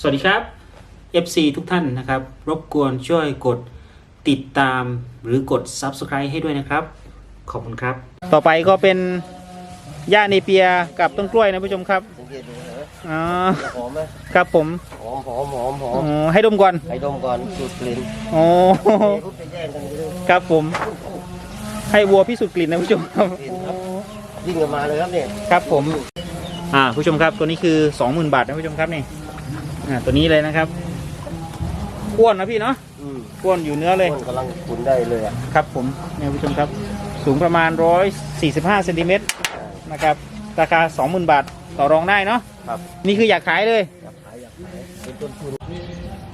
สวัสดีครับ FC ทุกท่านนะครับ รบกวนช่วยกดติดตามหรือกด Subscribe ให้ด้วยนะครับ ขอบคุณครับ ต่อไปก็เป็นหญ้าเนเปียกับต้นกล้วยนะผู้ชมครับสังเกตดูนะอ๋อหอมไหมครับผมหอมหอมหอมหออ๋มอให้ดมก่อนให้ดมก่อนสูดกลิ่นโอ้ปุ๊บจะแย่งกันเลยครับผม ให้วัวพิสูจน์กลิ่นนะผู้ชมครับกลิ่นครับวิ่งกันมาเลยครับเนี่ยครับผม อ่าผู้ชมครับตัวนี้คือ 20,000 บาทนะผู้ชมครับนี่ อ่าตัวนี้เลยนะครับอ้วนนะพี่เนาะอืมอ้วนอยู่เนื้อเลยคนกำลังขุนได้เลยอะครับผมเนี่ยผู้ชมครับ สูงประมาณ 145เซนติเมตรนะครับ ราคา 20,000 บาทต่อรองได้เนาะครับนี่คืออยากขายเลย อยากขายอยากขายเป็นต้นทุน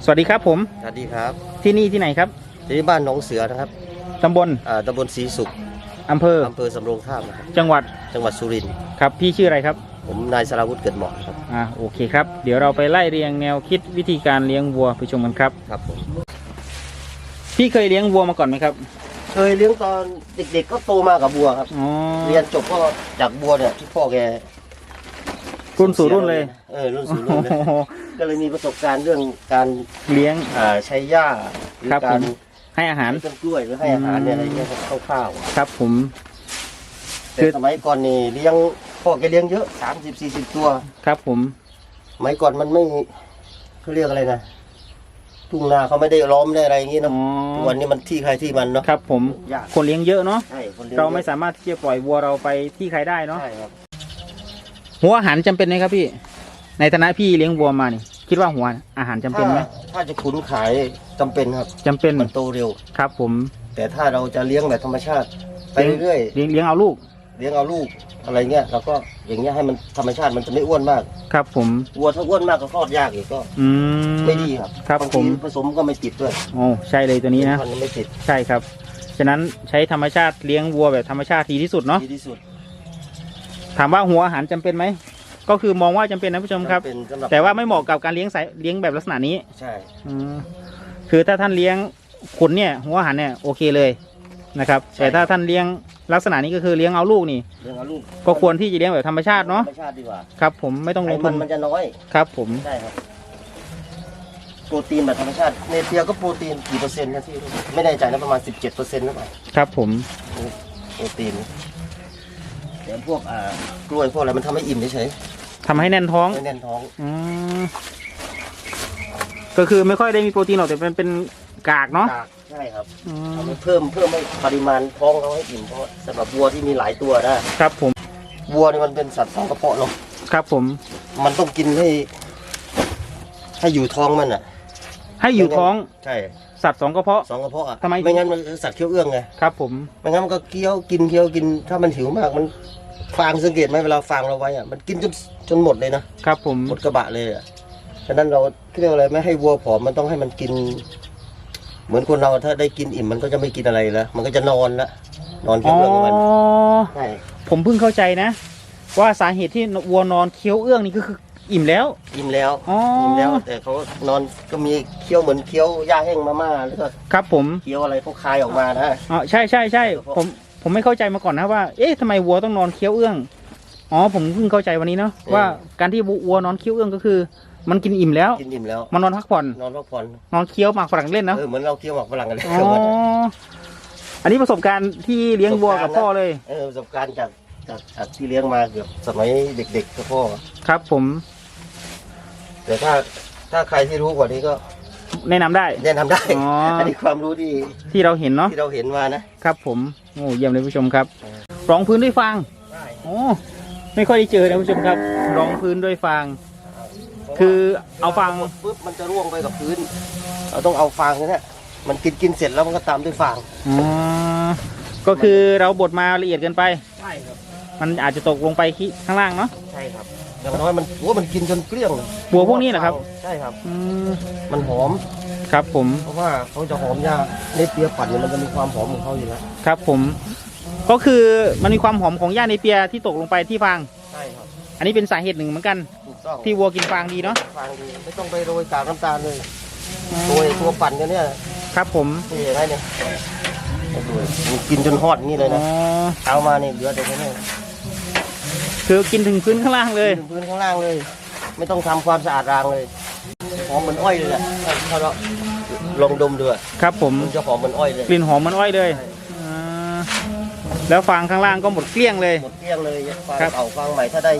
สวัสดีครับผมสวัสดีครับที่นี่ที่ไหนครับที่บ้านหนองเสือนะครับตำบลอ่าตำบลศรีสุขอำเภออำเภอสำโรงทาบนะครับจังหวัดจังหวัดสุรินทร์ครับพี่ชื่ออะไรครับ ผมนายสราวุฒิเกิดเหมาะครับ อ่าโอเคครับ เดี๋ยวเราไปไล่เรียงแนวคิดวิธีการเลี้ยงวัวไปชมกันครับ ครับผม พี่เคยเลี้ยงวัวมาก่อนไหมครับเคยเลี้ยงตอนเด็กๆก็โตมากับบัวครับ อ๋อเรียนจบก็จากบัวเนี่ยที่พ่อแกรุ่นสู่รุ่นเลยเออรุ่นสู่รุ่นเลยก็เลยมีประสบการณ์เรื่องการเลี้ยง อ่าใช้หญ้าหรือครับการผมให้อาหารให้ต้นกล้วยหรือให้อาหารเนี่ยอะไรเงี้ยครับคร่าวครับผมๆคือแต่สมัยก่อนนี่เลี้ยง พ่อแกเลี้ยงเยอะสามสิบสี่สิบตัวครับผมสมัยก่อนมันไม่เขาเรียกอะไรนะทุ่งนาเขาไม่ได้ล้อมได้อะไรอย่างงี้อ๋เนาะอทุกวันนี้มันที่ใครที่มันเนาะครับผมยากคนเลี้ยงเยอะเนาะใช่คนเลี้ยงเราไม่สามารถที่จะปล่อยวัวเราไปที่ใครได้เนาะใช่ครับหัวอาหารจำเป็นไหมครับพี่ ในฐานะพี่เลี้ยงวัวมานี่คิดว่าหัวอาหารจำเป็นไหมถ้าถ้าจะขุนขายจำเป็นครับจำเป็นมันโตเร็ว ครับผมแต่ถ้าเราจะเลี้ยงแบบธรรมชาติไปเรื่อยเลี้ยงเลี้ยงเอาลูกๆเลี้ยงเอาลูก อะไรเงี้ยเราก็อย่างเงี้ยให้มันธรรมชาติมันจะไม่อ้วนมากครับผม วัวถ้าอ้วนมากก็คลอดยากอีกก็อืม ไม่ดีครับครับบางผทีมผสมก็ไม่ติดด้วยโอ้ใช่เลยตัวนี้นะพัธุ์ไม่ติดใช่ครับ ฉะนั้นใช้ธรรมชาติเลี้ยงวัวแบบธรรมชาติดีที่สุดเนาะ ดีที่สุดถามว่าหัวอาหารจำเป็นไหม ก็คือมองว่าจำเป็นนะผู้ชมครับ เป็นสำหรับแต่ว่าไม่เหมาะกับการเลี้ยงสายเลี้ยงแบบลักษณะนี้ใช่ อืมคือถ้าท่านเลี้ยงขุนเนี่ย หัวอาหารเนี่ยโอเคเลย นะครับแต่ถ้าท่านเลี้ยงลักษณะนี้ก็คือเลี้ยงเอาลูกนี่ เลี้ยงเอาลูกก็ควรที่จะเลี้ยงแบบธรรมชาติเนาะธรรมชาติดีกว่าครับ ผมไม่ต้องไขลงมัทุนนมันจะน้อย ครับผมใช่ครับ โปรตีนแบบธรรมชาติ เนเปียก็โปรตีนกี่เปอร์เซ็นต์นะที่ไม่แน่ใจนะประมาณสิบเจ็ดเปอร์เซ็นต์หรือเปล่าครับผมโปรตีนเดี๋ยวพวกอ่ากล้วยพวกอะไรมันทำให้อิ่มเฉยทำให้แน่นท้องๆไม่แน่นท้อง อืมก็คือไม่ค่อยได้มีโปรตีนหรอกแต่เป็นเป็นกากเนาะ กาก ใช่ครับอืมทำให้เพิ่มเพิ่มให้ปริมาณท้องเขาให้อิ่มเพราะสำหรับวัวที่มีหลายตัวนะครับผมวัวนี่มันเป็นสัตว์สองกระเพาะเนาะครับผม มันต้องกินให้ ให้อยู่ท้องมันอะให้อยู่ท้องใช่สัตว์สองกระเพาะ สองกระเพาะอะทำไม ไม่งั้นมันคือสัตว์เคี้ยวเอื้องไงครับผม ไม่งั้นมันก็เคี้ยวกินเคี้ยวกิน ถ้ามันหิวมาก มันฟางสังเกตไหมเวลาฟางเราไว้อะมันกินจนจนหมดเลยนะครับผม หมดกระบะเลยอะฉะนั้นเราเรียกอะไรไม่ให้วัวผอมมันต้องให้มันกิน เหมือนคนเราถ้าได้กินอิ่มมันก็จะไม่กินอะไรแล้วมันก็จะนอนละนอนเคี้อ๋ยอวเอื้องของมันใช่ผมเพิ่งเข้าใจนะ ว่าสาเหตุที่วัวนอนเคี้ยวเอื้องนี่ก็คืออิ่มแล้ว อิ่มแล้วอ๋ออิ่ อิ่มแล้ว แต่เขานอนก็มีเคี้ยวเหมือนเคี้ยวหญ้าแห้งมาม่าหรือก็ครับผม เคี้ยวอะไรเขาคายออกมานะ อ๋อใช่ใช่ใช่ผมผมไม่เข้าใจมาก่อนนะว่า เอ๊ะทำไมวัวต้องนอนเคี้ยวเอื้อง อ๋อผมเพิ่งเข้าใจวันนี้เนาะว่าการที่วัวนอนเคี้ยวเอื้องก็คือ มันกินอิ่มแล้ว กินอิ่มแล้ว มันนอนพักผ่อน นอนพักผ่อน นอนเคี้ยวหมากฝรั่งเล่นเนาะเออเหมือนเราเคี้ยวหมากฝรั่งกันเลยอ๋อ อันนี้ประสบการณ์ที่เลี้ยงวัวกับพ่อเลย เออประสบการณ์จากจากจากที่เลี้ยงมาเกือบสมัยเด็กๆกับพ่อ ครับผม แต่ถ้าถ้าใครที่รู้กว่านี้ก็ แนะนำได้ แนะนำได้อ๋ออัอันนี้ความรู้ที่ที่เราเห็นเนาะ ที่เราเห็นมานะ ครับผม โอ้เยี่ยมเลยผู้ชมครับเออรองพื้นด้วยฟางโอ้ไม่ค่อยได้เจอนะผู้ชมครับรองพื้นด้วยฟาง คือเอาฟางปุ๊บมันจะร่วงไปกับพื้น เราต้องเอาฟางเนี่ยมันกินกินเสร็จแล้วมันก็ตามด้วยฟางอ๋อก็คือเราบดมาละเอียดเกินไป ใช่ครับมันอาจจะตกลงไปที่ข้างล่างเนาะ ใช่ครับอย่างน้อยมันโอ้มันกินจนเกลี้ยงเลยบัวพวกนี้เหรอครับ ใช่ครับ อืมมันหอม ครับผมเพราะว่าเขาจะหอมยากในเปียปั่นเนี่ยมันจะมีความหอมของเขาอยู่แล้วครับผม ก็คือมันมีความหอมของหญ้าในเปียที่ตกลงไปที่ฟาง ใช่ครับ อันนี้เป็นสาเหตุหนึ่งเหมือนกันถูก ต้องที่วัวกินฟางดีเนาะฟางดีไม่ต้องไปโรยกากน้ำตาลเลยโรยตัวปั่นกันเนี่ยครับผมนี่ยังไงเนี่ยเอาดูมันกินจนฮอดอย่างนี้เลยอ๋นะอเอามาเนี่ยเหลือแต่แค่นี้คือกินถึงพื้นข้างล่างเลยถึงพื้นข้างล่างเลย ไม่ต้องทำความสะอาดรางเลยอมเหมือนอ้อยเลยแหละถ้าเราลองดมดูอะครับ ผมมันจะหอมเหมือนอ้อยเลยกลิ่นหอมเหมันอ้อยเลยใช่อ่าแล้วฟางข้างล่างก็หมดเกลี้ยงเลยหมดเกลี้ยงเลยฟางครับเก่าฟางใหม่ถ้าได้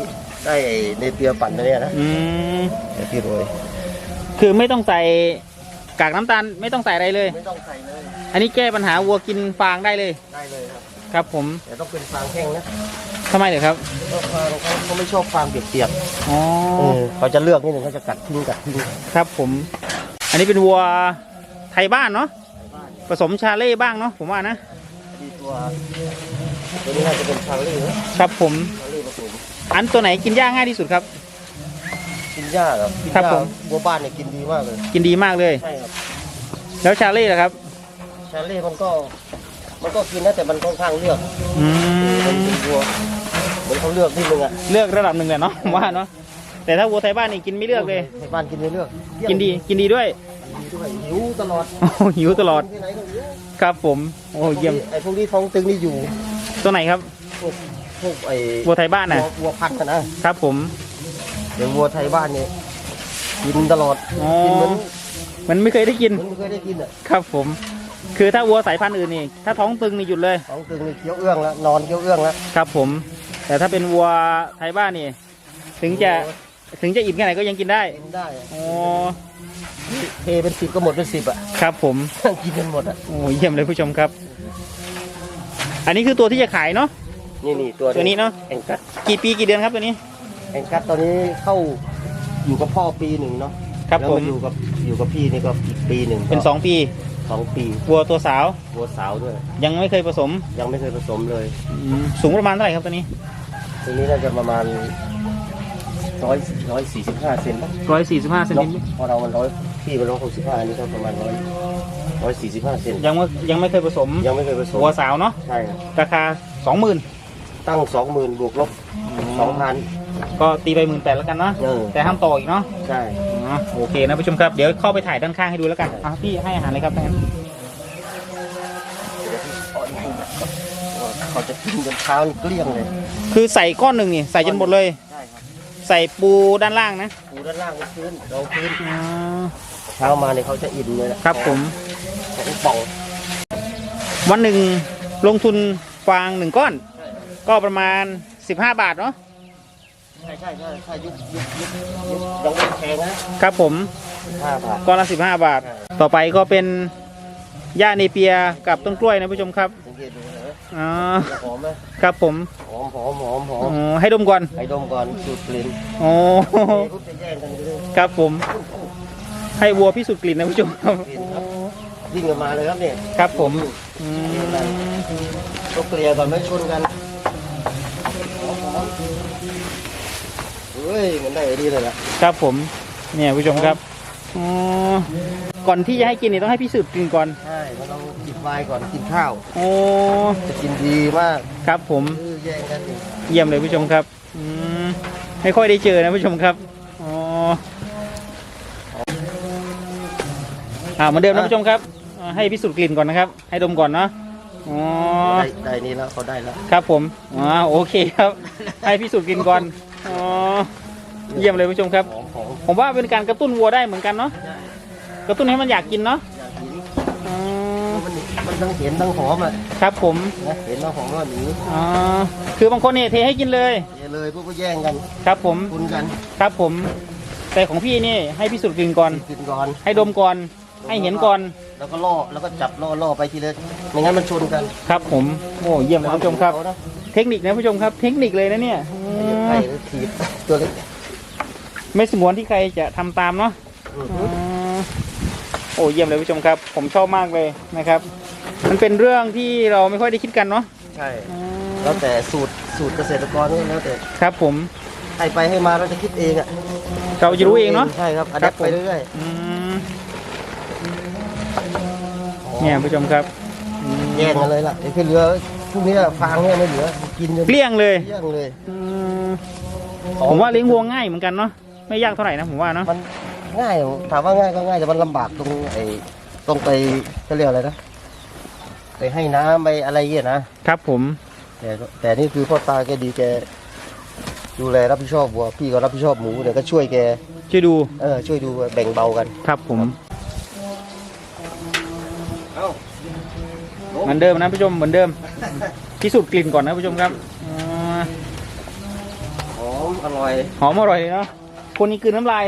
ได้ไอ้เนเปียปั่นนะเนี่ยนะอืมเดี๋ยวพี่โรยคือไม่ต้องใส่กากน้ำตาลไม่ต้องใส่อะไรเลย ไม่ต้องใส่เลยอันนี้แก้ปัญหาวัวกินฟางได้เลยได้เลยครับครับ ผมแต่ต้องเป็นฟางแห้งนะทำไมเหรอครับเพราะฟางเขาเขาไม่ชอบฟางเปียกอ๋อๆเออเขาจะเลือกนิดหนึ่งเขาจะกัดทิ้งกัดทิ้งครับผม อันนี้เป็นวัวไทยบ้านเนาะผสมชาเล่บ้างเนาะผมว่านะดีตัวตัวนี้น่าจะเป็นชาลี่นะครับผมชาลี่ผสม อันตัวไหนกินหญ้าง่ายที่สุดครับ กินหญ้าครับกินครับหญ้าผมบัวบ้านเนี่ยกินดีมากเลย กินดีมากเลย ใช่ครับแล้วชาเล่ล่ะครับชาลี่มันก็ มันก็กินนะแต่มันค่อนข้างเลือกอืมันมเป็นวัวเหมือนเขาเลือกนิดนึงอะเลือกระดับหนึ่งเลยเนาะผมว่าเนาะแต่ถ้าวัวไทยบ้านนี่กินไม่เลือกเลย ในบ้านกินไม่เลือกกินดีกินดีด้วยดีด้วยหิวตลอดโอ้โหหิวตลอดที่ไหนก็หิวครับผม โอ้เยี่ยมไอ้พวกนี้ท้องตึงนี่อยู่ตัวไหนครับพวก พวกไอ้วัวไทยบ้านน่ะวัววัวพัดนะนะ ครับผมเดี๋ยววัวไทยบ้านเนี่ยกินตลอดอ๋อกินเหมือนมันไม่เคยได้กิน เหมือนไม่เคยได้กินอะครับผม คือถ้าวัวสายพันธุ์อื่นนี่ ถ้าท้องตึงนี่หยุดเลยท้องตึงนี่เคี้ยวเอื้องแล้วนอนเคี้ยวเอื้องแล้วครับผม แต่ถ้าเป็นวัวไทยบ้านนี่ ถึงจะถึงจะอิ่มแค่ไหนก็ยังกินได้กินได้อะอ๋อเทเป็นสิบก็หมดเป็นสิบอะ ครับผม กินกันหมดอะ โอ้เยี่ยมเลยผู้ชมครับ อันนี้คือตัวที่จะขายเนาะ นี่นี่ตัวตัวนี้เนาะแองกัสกี่ปีกี่เดือนครับตัวนี้ แองกัสตอนนี้เข้าอยู่กับพ่อปีหนึ่งเนาะครับแล้วผมอยู่กับอยู่กับพี่นี่ก็อีกปีหนึ่งเป็นสองปีสองปีวัวตัวสาว วัวสาวด้วย ยังไม่เคยผสมยังไม่เคยผสมเลยอืมสูงประมาณเท่าไหร่ครับตัวนี้ตัวนี้น่าจะประมาณร้อยร้อยสี่สิบห้าเซนป่ะร้อยสี่สิบห้าเซนเนติอะพอเรามันร้อยพี่มันร้อยหกสิบห้านี่ก็ประมาณร้อยร้อยสี่สิบห้าเซนยังไม่ยังไม่เคยผสมยังไม่เคยผสมวัวสาวเนาะใช่ครับราคาสองหมื่น ตั้งสองหมื่นบวกลบสองพัน ก็ตีไปหมื่นแปดแล้วกันเนาะเออ แต่ห้ามต่ออีกเนาะใช่ อ๋อโอเคนะผู้ชมครับเดี๋ยวเข้าไปถ่ายด้านข้างให้ดูแล้วกันอะพี่ให้อาหารเลยครับท่านเดี๋ยวพี่ขออีกทีนะครับเขาจะกินจนเช้านี่เกลี้ยงเลย คือใส่ก้อนหนึ่งนี่ใส่จนหมดเลย ใช่ครับใส่ปูด้านล่างนะปูด้านล่างก็พื้นเราพื้นอ๋อเช้ามาเนี่ยเขาจะอิ่มเลยนะครับผมของป่องวันหนึ่งลงทุนฟางหนึ่งก้อน ก็ประมาณ 15 บาทเนาะใช่ใช่ใช่ใช่ยุคยุคยุคยุคยังไม่แพงนะครับผมห้าบาทก้อนละ 15 บาท ต่อไปก็เป็นหญ้าเนเปียกับต้นกล้วยนะผู้ชมครับสังเกตดูนะอ๋อหอมไหมครับผมหอมหอมหอมหออ๋มอให้ดมก่อนให้ดมก่อนสูดกลิ่นโอ้จะแย่งกันเลยครับผม ให้วัวพิสูจน์กลิ่นนะผู้ชมครับกลิ่นครับวิ่งกันมาเลยครับเนี่ยครับผมอืมต้องเกลี่ยก่อนไม่ชนกันหอมหอม เฮ้ยมันได้ไอ้ดีเลยล่ะครับผม เนี่ยผู้ชมครับอ๋อก่อนที่จะให้กินนี่ต้องให้พิสูจน์กลิ่นก่อนใช่มันต้องกินไวน์ก่อนกินข้าวโอ้จะกินดีมากครับผมเออแย่งกันนี่เยี่ยมเลยผู้ชมครับอืมไม่ค่อยได้เจอนะผู้ชมครับอ๋ออ่าเหมือนเดิมนะผู้ชมครับอ่าให้พิสูจน์กลิ่นก่อนนะครับ ให้ดมก่อนเนาะอ๋อได้ได้นี่แล้วเขาได้แล้ว ครับผมอ๋อโอเคครับ ให้พิสูจน์กลิ่นก่อนอ๋อ เยี่ยมเลยผู้ชมครับหอมหอมผมว่าเป็นการกระตุ้นวัวได้เหมือนกันเนาะกระตุ้นให้มันอยากกินเนาะอยากกินอ๋อมันมันทั้งเห็นทั้งหอมอะครับผมนะเห็นทั้งหอมแล้วหนีอ๋อคือบางคนเนี่ยเทให้กินเลยเทเลยพวกก็แย่งกัน ครับผมคุณกัน ครับผม แต่ของพี่นี่ให้พิสูจน์กลิ่นก่อนกินก่อน ให้ดมก่อน ให้เห็นก่อน แล้วก็ล่อแล้วก็จับล่อล่อไปทีละไม่งั้นมันชนกัน ครับผม โอ้เยี่ยมเลยผู้ชมครับเขานะเทคนิคนะผู้ชมครับ เทคนิคเลยนะเนี่ยอืมไข่หรือถีบตัวเล็ก ไม่สมวนที่ใครจะทำตามเนาะอืมอืมโอ้เยี่ยมเลยผู้ชมครับ ผมชอบมากเลยนะครับ มันเป็นเรื่องที่เราไม่ค่อยได้คิดกันเนาะใช่อืมแล้วแต่สูตรสูตรเกษตรกรนี่แล้วแต่ครับ ผมให้ไปให้มาเราจะคิดเองอะเราจะรู้เองเนาะใช่ครับอัดครับผมไปเรื่อยอืมเนี่ยผู้ชมครับอืมๆแย่งกันเลยล่ะไอ้ที่เหลือพวกนี้ฟางเนี่ยไม่เหลือกินจนเกลี้ยงเลยเกลี้ยงเลยอืมผมว่าเลี้ยงวัวง่ายเหมือนกันเนาะ ไม่ยากเท่าไหร่นะผมว่าเนาะมันง่ายถามว่าง่ายก็ง่ายแต่มันลำบากตรงไอ้ต้องไปจะเรียกอะไรนะไปให้น้ำไปอะไรเงี้ยนะครับผมแต่ก็แต่นี่คือพ่อตาแกดีแก ดูแลรับผิดชอบวัวพี่ก็รับผิดชอบหมูเดี๋ยวก็ช่วยแกช่วยดูเออช่วยดูแบ่งเบากันครับผมเอ้าเหมือนเดิมนะผู้ชมเหมือนเดิมพิสูจน์กลิ่นก่อนนะผู้ชมครับอ่าหอมอร่อยหอมอร่อยเนาะ คนนี้กลืนน้ำลาย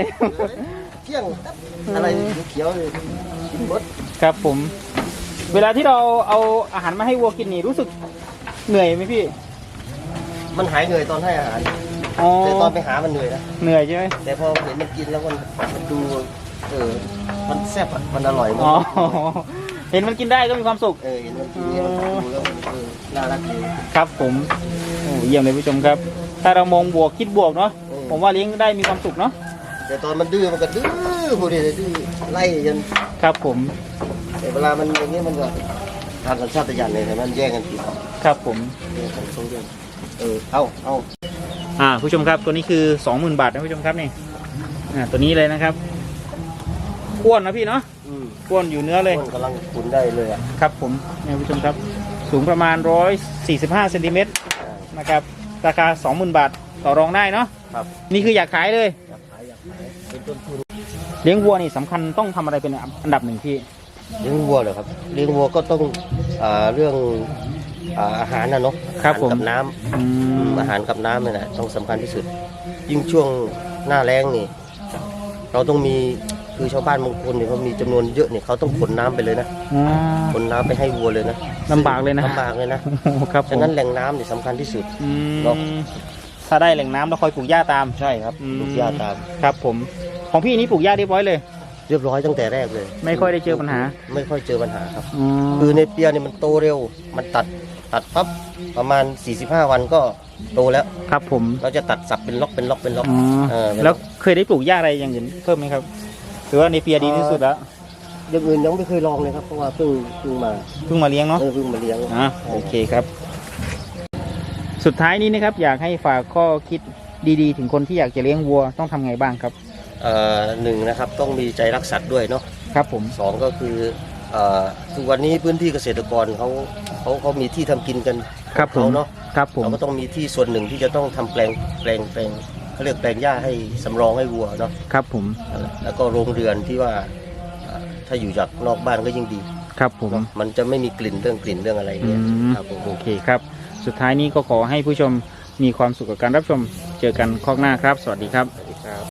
เที่ยงอะไรเขียวๆเลยกินหมดครับผม เวลาที่เราเอาอาหารมาให้วัวกินนี่รู้สึกเหนื่อยไหมพี่มันหายเหนื่อยตอนให้อาหารอ๋อแต่ตอนไปหามันเหนื่อยนะเหนื่อยใช่ไหมแต่พอเห็นมันกินแล้วมันมันดูเออมันแซ่บอะมันอร่อยมันอ๋อเห็นมันกินได้ก็มีความสุข เออเห็นมันกินเนี่ยมันดูแล้วมันเออน่ารักดี ครับผมโอ้เยี่ยมเลยผู้ชมครับ ถ้าเรามองบวกคิดบวกเนาะ ผมว่าเลี้ยงได้มีความสุขเนาะแต่ตอนมันดื้อมันก็ดื้อพวกนี้ดื้อไล่จนครับผมแต่เวลามันอย่างนี้มันก็ทางสัญชาตญาณเลยแต่มันแย่งกันกินครับผมแย่งกันตรงเรื่องเออเอาเอาอ่าผู้ชมครับตัวนี้คือสองหมื่นบาทนะผู้ชมครับนี่อ่าตัวนี้เลยนะครับอ้วนนะพี่เนาะอืมอ้วนอยู่เนื้อเลยคนกำลังขุนได้เลยอะครับผมเนี่ยผู้ชมครับ สูงประมาณ 145เซนติเมตรนะครับ ราคา 20,000 บาท ต่อรองได้เนาะครับ นี่คืออยากขายเลยอยากขายอยากขายเป็นต้นทุนเลี้ยงวัวนี่สำคัญต้องทำอะไรเป็นอันดับหนึ่งพี่เลี้ยงวัวเหรอครับเลี้ยงวัวก็ต้องอ่าเรื่องอ่าอาหารนะเนาะครับอาหาผมกับน้ำอือืมมอาหารกับน้ำนี่แหละต้องสำคัญที่สุด ยิ่งช่วงหน้าแล้งนี่ เราต้องมีคือชาวบ้านบางคนเนี่ยเขามีจำนวนเยอะเนี่ยเขาต้องขนน้ำไปเลยนะอ๋อขนน้ำไปให้วัวเลยนะลำบากเลยนะ ลำบากเลยนะ โอ้โหครับผฉะมนั้นแหล่งน้ำเนี่ยสำคัญที่สุด อืมเนาะ ถ้าได้แหล่งน้ำแล้วคอยปลูกหญ้าตาม ใช่ครับอืม ลูกยาตาม ครับ ผม ของพี่นี้ปลูกหญ้าเรียบร้อยเลย เรียบร้อยตั้งแต่แรกเลยไม่ค่อยได้เจอปัญหา ไม่ค่อยเจอปัญหาครับ อืมคือในเปียเนี่ยมันโตเร็ว มันตัดตัดปั๊บประมาณ 45 วันก็โตแล้ว ครับผมเราจะตัดสับเป็นล็อกเป็นล็อกเป็นล็อกอ๋อเออแล้วเคยได้ปลูกหญ้าอะไรอย่างอื่นเพิ่มไหมครับหรือว่าในเปียดีที่สุดแล้วอย่างอื่นยังไม่เคยลองเลยครับเพราะว่าเพิ่งเพิ่งมาเพิ่งมาเลี้ยงเนาะ เออเพิ่งมาเลี้ยง อะโอเคครับ สุดท้ายนี้นะครับอยากให้ฝากข้อคิดดีๆ ถึงคนที่อยากจะเลี้ยงวัวต้องทำไงบ้างครับ เอ่อหนึ่งนะครับต้องมีใจรักสัตว์ด้วยเนาะครับผมสองก็คือเอ่อทุกวันนี้พื้นที่เกษตรกรเขาเขาเขามีที่ทำกินกันครับผมเขาเนาะครับผม เราก็ต้องมีที่ส่วนหนึ่งที่จะต้องทำแปลงแปลงแปลงเขาเรียกแปลงหญ้าให้สำรองให้วัวเนาะครับผมแล้วก็โรงเรือนที่ว่าเอ่อถ้าอยู่จากนอกบ้านก็ยิ่งดีครับผม เนาะมันจะไม่มีกลิ่นเรื่องกลิ่นเรื่องอะไรอืเนี่ยมครับผมโอเคครับ สุดท้ายนี้ก็ขอให้ผู้ชมมีความสุขกับการรับชม เจอกันข้างหน้าครับ สวัสดีครับ